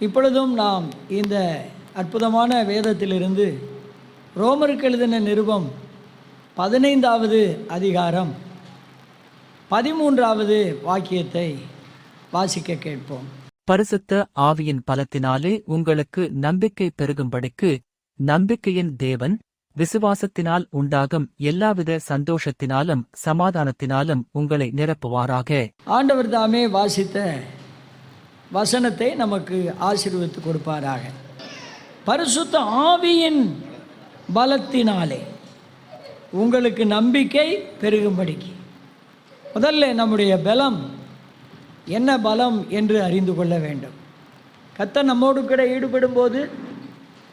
இப்பொழுதும் நாம் இந்த அற்புதமான வேதத்திலிருந்து ரோமருக்கு எழுதின நிருபம் பதினைந்தாவது அதிகாரம் பதிமூன்றாவது வாக்கியத்தை வாசிக்க கேட்போம். பரிசுத்த ஆவியின் பலத்தினாலே உங்களுக்கு நம்பிக்கை பெருகும்படிக்கு நம்பிக்கையின் தேவன் விசுவாசத்தினால் உண்டாகும் எல்லாவித சந்தோஷத்தினாலும் சமாதானத்தினாலும் உங்களை நிரப்புவாராக. ஆண்டவர் தாமே வாசித்த வசனத்தை நமக்கு ஆசீர்வித்து கொடுப்பாராக. பரிசுத்த ஆவியின் பலத்தினாலே உங்களுக்கு நம்பிக்கை பெருகும்படிக்கு. முதல்ல நம்முடைய பலம் என்ன பலம் என்று அறிந்து கொள்ள வேண்டும். கத்த நம்மோடு கூட ஈடுபடும் போது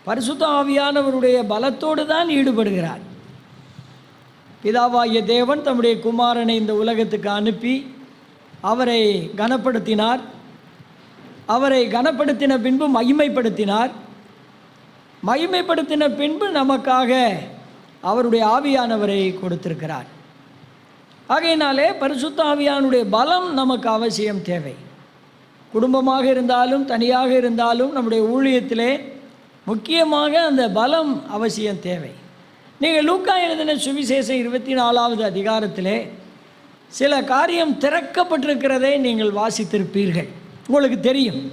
பரிசுத்த ஆவியானவருடைய பலத்தோடு தான் ஈடுபடுகிறார். பிதாவாகிய தேவன் தம்முடைய குமாரனை இந்த உலகத்துக்கு அனுப்பி அவரை கனப்படுத்தினார். அவரை கனப்படுத்தின பின்பு மகிமைப்படுத்தினார். மகிமைப்படுத்தின பின்பு நமக்காக அவருடைய ஆவியானவரை கொடுத்திருக்கிறார். ஆகையினாலே பரிசுத்த ஆவியானுடைய பலம் நமக்கு அவசியம் தேவை. குடும்பமாக இருந்தாலும் தனியாக இருந்தாலும் நம்முடைய ஊழியத்திலே முக்கியமாக அந்த பலம் அவசியம் தேவை. நீங்கள் லூக்கா எழுதின சுவிசேஷம் இருபத்தி நாலாவது அதிகாரத்திலே சில காரியம் திறக்கப்பட்டிருக்கிறதை நீங்கள் வாசித்திருப்பீர்கள். உங்களுக்கு தெரியும்.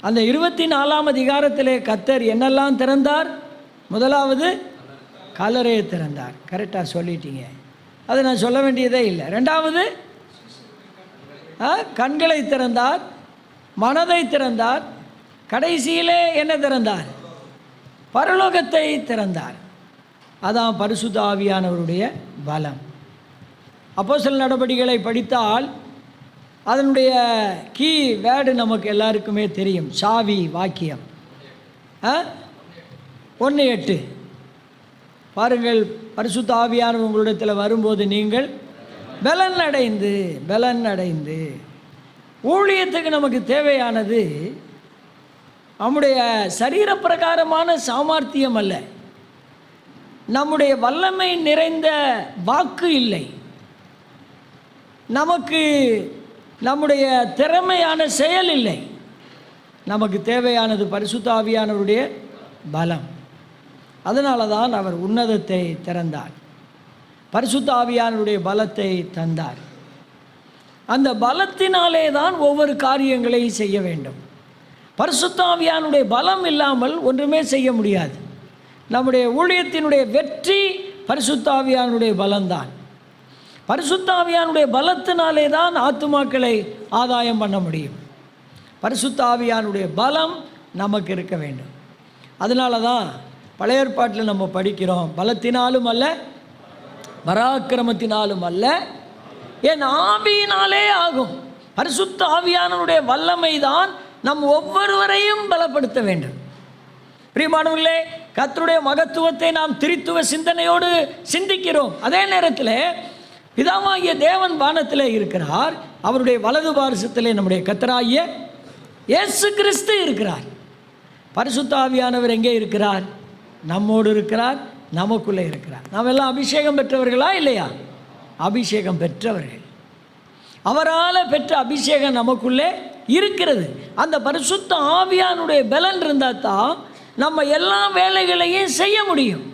அந்த இருபத்தி நாலாம் அதிகாரத்திலே கத்தர் என்னெல்லாம் திறந்தார்? முதலாவது கலரையை திறந்தார். கரெக்டாக சொல்லிட்டீங்க. அதை நான் சொல்ல வேண்டியதே இல்லை. ரெண்டாவது ஆ, கண்களை திறந்தார் மனதை திறந்தார் கடைசியிலே என்ன திறந்தார்? பரலோகத்தை திறந்தார். அதான் பரிசுத்த ஆவியானவருடைய பலம். அப்போஸ்தலர் நடவடிக்கைகளை படித்தால் அதனுடைய கீ வேர்டு நமக்கு எல்லாருக்குமே தெரியும். சாவி வாக்கியம். ஒன்று எட்டு. பாருங்கள் பரிசுத்த ஆவியானவர் உங்களிடத்தில் வரும்போது நீங்கள் பலன் அடைந்து பலன் அடைந்து. ஊழியத்துக்கு நமக்கு தேவையானது நம்முடைய சரீரப்பிரகாரமான சாமர்த்தியம் அல்ல. நம்முடைய வல்லமை நிறைந்த வாக்கு இல்லை. நமக்கு நம்முடைய திறமையான செயல் இல்லை. நமக்கு தேவையானது பரிசுத்தாவியானவருடைய பலம். அதனால தான் அவர் உன்னதத்தை திறந்தார். பரிசுத்தாவியானவருடைய பலத்தை தந்தார். அந்த பலத்தினாலே தான் ஒவ்வொரு காரியங்களையும் செய்ய வேண்டும். பரிசுத்தாவியானுடைய பலம் இல்லாமல் ஒன்றுமே செய்ய முடியாது. நம்முடைய ஊழியத்தினுடைய வெற்றி பரிசுத்தாவியானுடைய பலம்தான். பரிசுத்தாவியானுடைய பலத்தினாலே தான் ஆத்துமாக்களை ஆதாயம் பண்ண முடியும். பரிசுத்தாவியானுடைய பலம் நமக்கு இருக்க வேண்டும். அதனால தான் பழைய ஏற்பாட்டில் நம்ம படிக்கிறோம். பலத்தினாலும் அல்ல பராக்கிரமத்தினாலும் அல்ல. என் ஆவியினாலே ஆகும். பரிசுத்த ஆவியானவருடைய வல்லமை தான் நம் ஒவ்வொருவரையும் பலப்படுத்த வேண்டும். பிரியமானவர்களே கத்தருடைய மகத்துவத்தை நாம் திரித்துவ சிந்தனையோடு சிந்திக்கிறோம். அதே நேரத்தில் பிதாவாகிய தேவன் வானத்தில் இருக்கிறார். அவருடைய வலது பாரசத்திலே நம்முடைய கத்தராகிய இயேசு கிறிஸ்து இருக்கிறார். பரிசுத்தாவியானவர் எங்கே இருக்கிறார்? நம்மோடு இருக்கிறார் நமக்குள்ளே இருக்கிறார். நாம் எல்லாம் அபிஷேகம் பெற்றவர்களா இல்லையா? அபிஷேகம் பெற்றவர்கள். அவரால் பெற்ற அபிஷேகம் நமக்குள்ளே இருக்கிறது. அந்த பரிசுத்த ஆவியானுடைய பலன் இருந்தால் தான் நம்ம எல்லா வேலைகளையும் செய்ய முடியும்.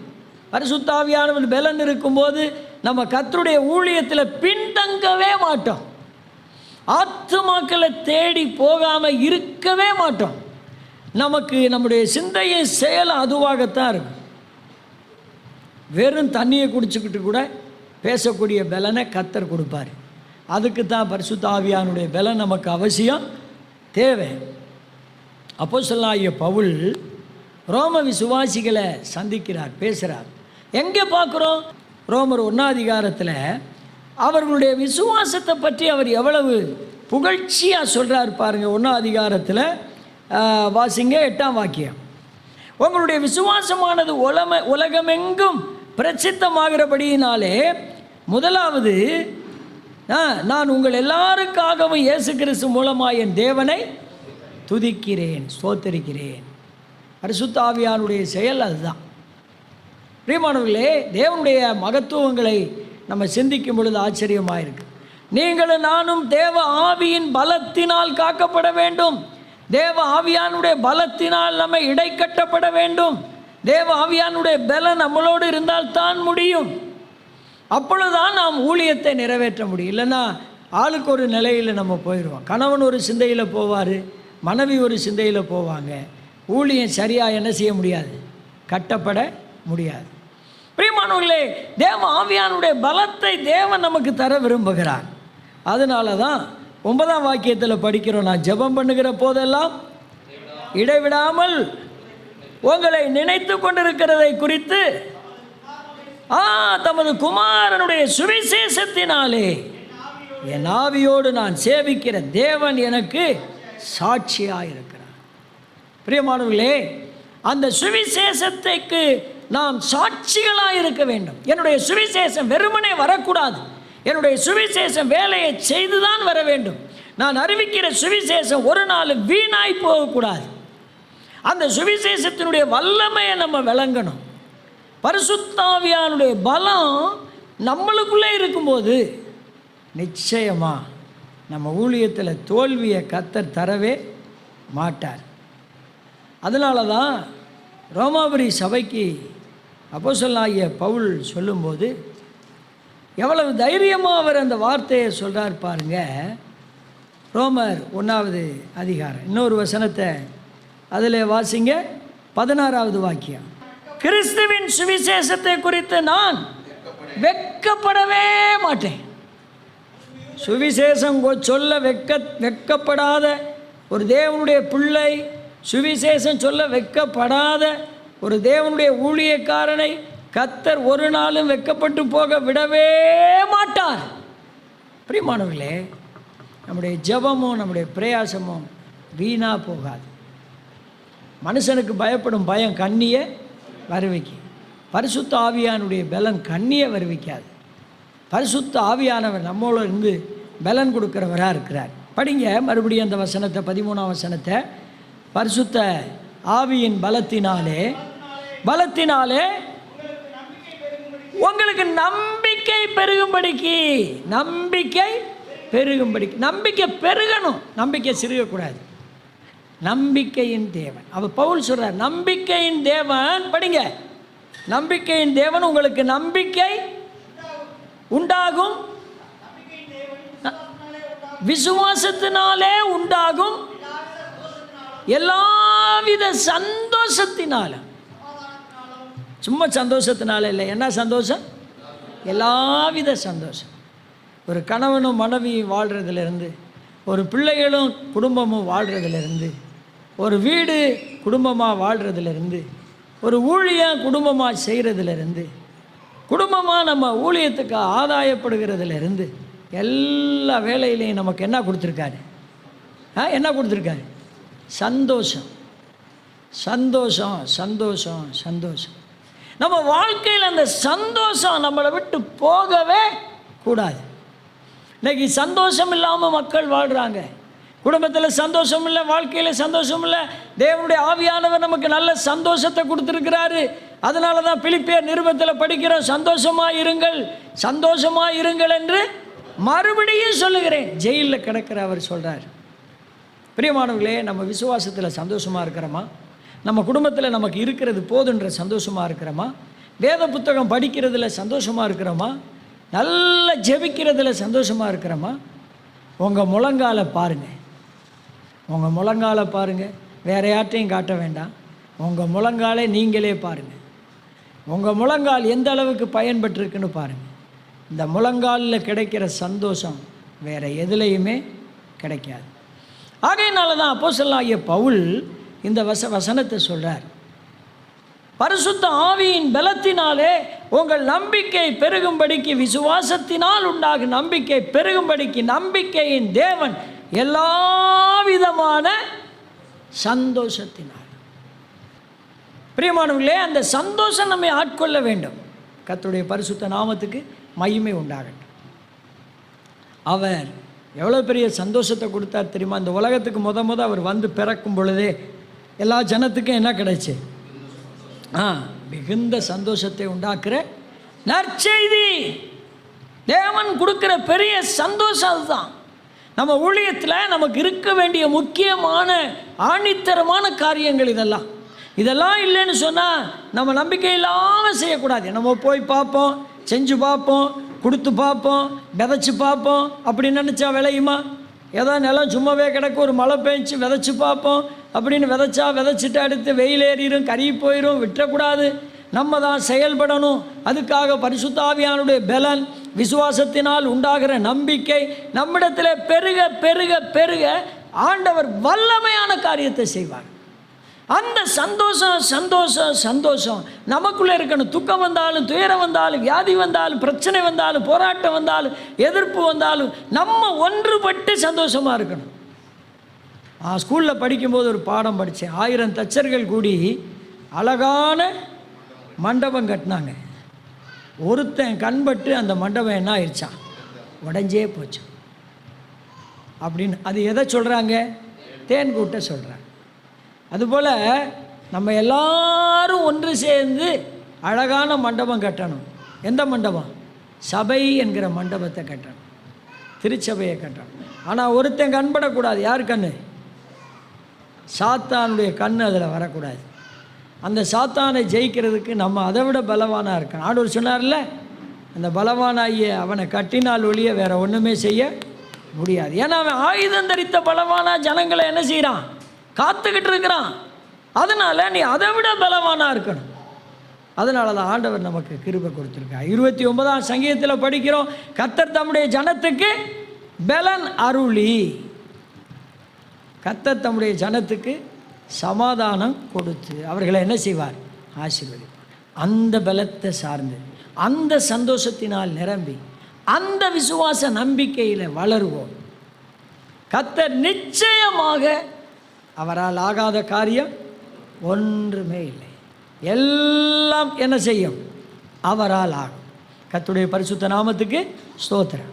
பரிசுத்த ஆவியானவர் பலன் இருக்கும்போது நம்ம கத்தருடைய ஊழியத்தில் பின்தங்கவே மாட்டோம். ஆத்துமாக்களை தேடி போகாமல் இருக்கவே மாட்டோம். நமக்கு நம்முடைய சிந்தையின் செயல் அதுவாகத்தான் இருக்கும். வெறும் தண்ணியை குடிச்சுக்கிட்டு கூட பேசக்கூடிய பலனை கத்தர் கொடுப்பார். அதுக்கு தான் பரிசுத்தாவியானுடைய பலன் நமக்கு அவசியம் தேவை. அப்போ சொல்லாகிய பவுல் ரோம விசுவாசிகளை சந்திக்கிறார் பேசுகிறார் எங்கே பார்க்குறோம்? ரோமர் ஒன்றாதிகாரத்தில் அவர்களுடைய விசுவாசத்தை பற்றி அவர் எவ்வளவு புகழ்ச்சியாக சொல்கிறார் பாருங்கள் ஒன்றாம் அதிகாரத்தில் வாசிங்க எட்டாம் வாக்கியம். உங்களுடைய விசுவாசமானது உலம உலகமெங்கும் பிரசித்தமாகிறபடியினாலே முதலாவது நான் உங்கள் எல்லாருக்காகவும் இயேசு கிறிஸ்து மூலமாக என் தேவனை துதிக்கிறேன் ஸ்தோத்தரிக்கிறேன். அரிசுத்தாவியானுடைய செயல் அதுதான். பிரியமானவர்களே தேவனுடைய மகத்துவங்களை நம்ம சிந்திக்கும் பொழுது ஆச்சரியமாக இருக்கு நீங்களும் நானும் தேவ ஆவியின் பலத்தினால் காக்கப்பட வேண்டும். தேவ ஆவியானுடைய பலத்தினால் நம்ம இடைக்கட்டப்பட வேண்டும். தேவ ஆவியானுடைய பலம் நம்மளோடு இருந்தால் தான் முடியும். அப்பொழுதுதான் நாம் ஊழியத்தை நிறைவேற்ற முடியும். இல்லைன்னா ஆளுக்கு ஒரு நிலையில் நம்ம போயிடுவோம் கணவன் ஒரு சிந்தையில் போவார் மனைவி ஒரு சிந்தையில் போவாங்க. ஊழியம் சரியாக என்ன செய்ய முடியாது? கட்டப்பட முடியாது. பிரியமானவர்களே தேவ ஆவியானுடைய பலத்தை தேவன் நமக்கு தர விரும்புகிறார். அதனால தான் ஒன்பதாம் வாக்கியத்தில் படிக்கிறோம் நான் ஜெபம் பண்ணுகிற போதெல்லாம் இடைவிடாமல் உங்களை நினைத்து கொண்டிருக்கிறதை குறித்து ஆ தமது குமாரனுடைய சுவிசேஷத்தினாலே என் ஆவியோடு நான் சேவிக்கிற தேவன் எனக்கு சாட்சியாக இருக்கிறார் பிரியமானவர்களே அந்த சுவிசேஷத்துக்கு நாம் சாட்சிகளாக இருக்க வேண்டும். என்னுடைய சுவிசேஷம் வெறுமனே வரக்கூடாது. என்னுடைய சுவிசேஷம் வேலையை செய்து தான் வர வேண்டும். நான் அறிவிக்கிற சுவிசேஷம் ஒரு நாள் வீணாய் போகக்கூடாது. அந்த சுவிசேஷத்தினுடைய வல்லமையை நம்ம விளங்கணும். பரிசுத்தாவியானுடைய பலம் நம்மளுக்குள்ளே இருக்கும்போது நிச்சயமாக நம்ம ஊழியத்தில் தோல்வியை கத்தர் தரவே மாட்டார். அதனால தான் ரோமாபுரி சபைக்கு அப்போஸ்தலனாகிய பவுல் சொல்லும்போது எவ்வளவு தைரியமாக அவர் அந்த வார்த்தையை சொல்கிறார் பாருங்க. ரோமர் ஒன்றாவது அதிகாரம் இன்னொரு வசனத்தை அதில் வாசிங்க. பதினாறாவது வாக்கியம். கிறிஸ்துவின் சுவிசேஷத்தை குறித்து நான் வெட்கப்படவே மாட்டேன். சுவிசேஷம் கொ- சொல்ல வெக்க வெட்கப்படாத ஒரு தேவனுடைய பிள்ளை சுவிசேஷம் சொல்ல வெட்கப்படாத ஒரு தேவனுடைய ஊழியக்காரனை கத்தர் ஒரு நாளும் வெட்கப்பட்டு போக விடவே மாட்டார். பிரியமானவர்களே நம்முடைய ஜெபமும் நம்முடைய பிரயாசமும் வீணாக போகாது. மனுஷனுக்கு பயப்படும் பயம் கண்ணியை வருவிக்கு. பரிசுத்த ஆவியானுடைய பலன் கண்ணியை வருவிக்காது. பரிசுத்த ஆவியானவர் நம்மளோட இருந்து பலன் கொடுக்குறவராக இருக்கிறார். படிங்க மறுபடியும் அந்த வசனத்தை பதிமூணாம் வசனத்தை. பரிசுத்த ஆவியின் பலத்தினாலே பலத்தினாலே உங்களுக்கு நம்பிக்கை பெருகும்படிக்கு நம்பிக்கை பெருகும்படிக்கு. நம்பிக்கை பெருகணும் நம்பிக்கை சிறுகக்கூடாது. நம்பிக்கையின் தேவன். அவர் பவுல் சொல்கிறார் நம்பிக்கையின் தேவன் படிங்க. நம்பிக்கையின் தேவன் உங்களுக்கு நம்பிக்கை உண்டாகும். விசுவாசத்தினாலே உண்டாகும். எல்லாவித சந்தோஷத்தினாலும். சும்மா சந்தோஷத்தினால இல்லை. என்ன சந்தோஷம்? எல்லாவித சந்தோஷம். ஒரு கணவனும் மனைவியும் வாழ்கிறதுலேருந்து ஒரு பிள்ளைகளும் குடும்பமும் வாழ்கிறதுலேருந்து ஒரு வீடு குடும்பமாக வாழ்கிறதுலேருந்து ஒரு ஊழியம் குடும்பமாக செய்கிறதுலேருந்து குடும்பமாக நம்ம ஊழியத்துக்கு ஆதாயப்படுகிறதுலேருந்து எல்லா வேலையிலையும் நமக்கு என்ன கொடுத்துருக்காரு? ஆ என்ன கொடுத்துருக்காரு? சந்தோஷம். சந்தோஷம் சந்தோஷம் சந்தோஷம். நம்ம வாழ்க்கையில் அந்த சந்தோஷம் நம்மளை விட்டு போகவே கூடாது. இன்றைக்கி சந்தோஷம் இல்லாமல் மக்கள் வாழ்கிறாங்க குடும்பத்தில் சந்தோஷம் இல்லை வாழ்க்கையில் சந்தோஷம் இல்லை. தேவனுடைய ஆவியானவர் நமக்கு நல்ல சந்தோஷத்தை கொடுத்துருக்கிறாரு. அதனால தான் பிலிப்பியர் நிருபத்தில் படிக்கிறோம் சந்தோஷமாக இருங்கள் சந்தோஷமாக இருங்கள் என்று மறுபடியும் சொல்லுகிறேன். ஜெயிலில் கிடக்கிற அவர் சொல்கிறார் பிரியமானவர்களே நம்ம விசுவாசத்தில் சந்தோஷமாக இருக்கிறோமா? நம்ம குடும்பத்தில் நமக்கு இருக்கிறது போதுன்ற சந்தோஷமாக இருக்கிறோமா? வேத புத்தகம் படிக்கிறதுல சந்தோஷமாக இருக்கிறோமா? நல்ல ஜெபிக்கிறதுல சந்தோஷமாக இருக்கிறோமா? உங்கள் முழங்கால பாருங்கள் உங்கள் முழங்கால பாருங்கள் வேற யார்ட்டையும் காட்ட வேண்டாம். உங்கள் முழங்காலே நீங்களே பாருங்கள் உங்கள் முழங்கால் எந்த அளவுக்கு பயன்பட்டுருக்குன்னு பாருங்கள் இந்த முழங்காலில் கிடைக்கிற சந்தோஷம் வேறு எதுலேயுமே கிடைக்காது. ஆகையினால தான் அப்போ அப்போஸ்தலனாகிய பவுல் இந்த வச வசனத்தை சொல்கிறார் பரிசுத்த ஆவியின் பலத்தினாலே உங்கள் நம்பிக்கை பெருகும்படிக்கு விசுவாசத்தினால் உண்டாகும் நம்பிக்கை பெருகும்படிக்கு நம்பிக்கையின் தேவன் எல்லா விதமான சந்தோஷத்தினால். பிரியமானவர்களே அந்த சந்தோஷம் நம்மை ஆட்கொள்ள வேண்டும். கத்துடைய பரிசுத்த நாமத்துக்கு மகிமை உண்டாகட்டும். அவர் எவ்வளோ பெரிய சந்தோஷத்தை கொடுத்தார் தெரியுமா? இந்த உலகத்துக்கு முத முத அவர் வந்து பிறக்கும் பொழுதே எல்லா ஜனத்துக்கும் என்ன கிடைச்சு? ஆ மிகுந்த சந்தோஷத்தை உண்டாக்குற நற்செய்தி. தேவன் கொடுக்குற பெரிய சந்தோஷம் அதுதான். நம்ம ஊழியத்தில் நமக்கு இருக்க வேண்டிய முக்கியமான ஆணித்தரமான காரியங்கள் இதெல்லாம். இதெல்லாம் இல்லைன்னு சொன்னால் நம்ம நம்பிக்கை இல்லாமல் செய்யக்கூடாது. நம்ம போய் பார்ப்போம் செஞ்சு பார்ப்போம் கொடுத்து பார்ப்போம் விதைச்சி பார்ப்போம் அப்படி நினச்சா விளையுமா? ஏதோ நிலம் சும்மாவே கிடக்கு ஒரு மழை பெஞ்சு விதைச்சி பார்ப்போம் அப்படின்னு விதைச்சா விதைச்சிட்டு அடுத்து வெயில் ஏறிடும் கருகி போயிடும் விட்டுறக்கூடாது நம்ம தான் செயல்படணும். அதுக்காக பரிசுத்தாவியானுடைய பலன் விசுவாசத்தினால் உண்டாகிற நம்பிக்கை நம்மிடத்தில் பெருக பெருக பெருக ஆண்டவர் வல்லமையான காரியத்தை செய்வார். அந்த சந்தோஷம் சந்தோஷம் சந்தோஷம். நமக்குள்ளே இருக்கணும். துக்கம் வந்தாலும் துயரம் வந்தாலும் வியாதி வந்தாலும் பிரச்சனை வந்தாலும் போராட்டம் வந்தாலும் எதிர்ப்பு வந்தாலும் நம்ம ஒன்றுபட்டு சந்தோஷமாக இருக்கணும். ஸ்கூலில் படிக்கும்போது ஒரு பாடம் படித்தேன் ஆயிரம் தச்சர்கள் கூடி அழகான மண்டபம் கட்டினாங்க. ஒருத்தன் கண்பட்டு அந்த மண்டபம் என்ன ஆயிடுச்சான் உடஞ்சே போச்சு. அப்படின்னு அது எதை சொல்கிறாங்க தேன் கூட்ட சொல்கிறாங்க அதுபோல் நம்ம எல்லாரும் ஒன்று சேர்ந்து அழகான மண்டபம் கட்டணும். எந்த மண்டபம்? சபை என்கிற மண்டபத்தை கட்டணும். திருச்சபையை கட்டணும். ஆனால் ஒருத்தன் கண்படக்கூடாது யார் கண்ணு? சாத்தானுடைய கண் அதில் வரக்கூடாது. அந்த சாத்தானை ஜெயிக்கிறதுக்கு நம்ம அதை விட பலவானாக இருக்கணும். ஆண்டவர் சொன்னார்ல அந்த பலவானாகிய அவனை கட்டினால் ஒழிய வேறு ஒன்றுமே செய்ய முடியாது. ஏன்னா அவன் ஆயுதம் தரித்த பலவானா ஜனங்களை என்ன செய்கிறான் காத்துக்கிட்டு இருக்கிறான். அதனால் நீ அதை விட பலவானாக இருக்கணும். அதனால தான் ஆண்டவர் நமக்கு கிருபை கொடுத்துருக்கா இருபத்தி ஒன்பதாம் சங்கீதத்தில் படிக்கிறோம் கத்தர் தம்முடைய ஜனத்துக்கு பலன் அருளி. கத்தர் தம்முடைய ஜனத்துக்கு சமாதானம் கொடுத்து அவர்களை என்ன செய்வார்? ஆசீர்வதிப்பார். அந்த பலத்தை சார்ந்து அந்த சந்தோஷத்தினால் நிரம்பி அந்த விசுவாச நம்பிக்கையில் வளருவோம். கத்தர் நிச்சயமாக அவரால் ஆகாத காரியம் ஒன்றுமே இல்லை. எல்லாம் என்ன செய்யும்? அவரால் ஆகும். கத்துடைய பரிசுத்த நாமத்துக்கு ஸ்தோத்திரம்.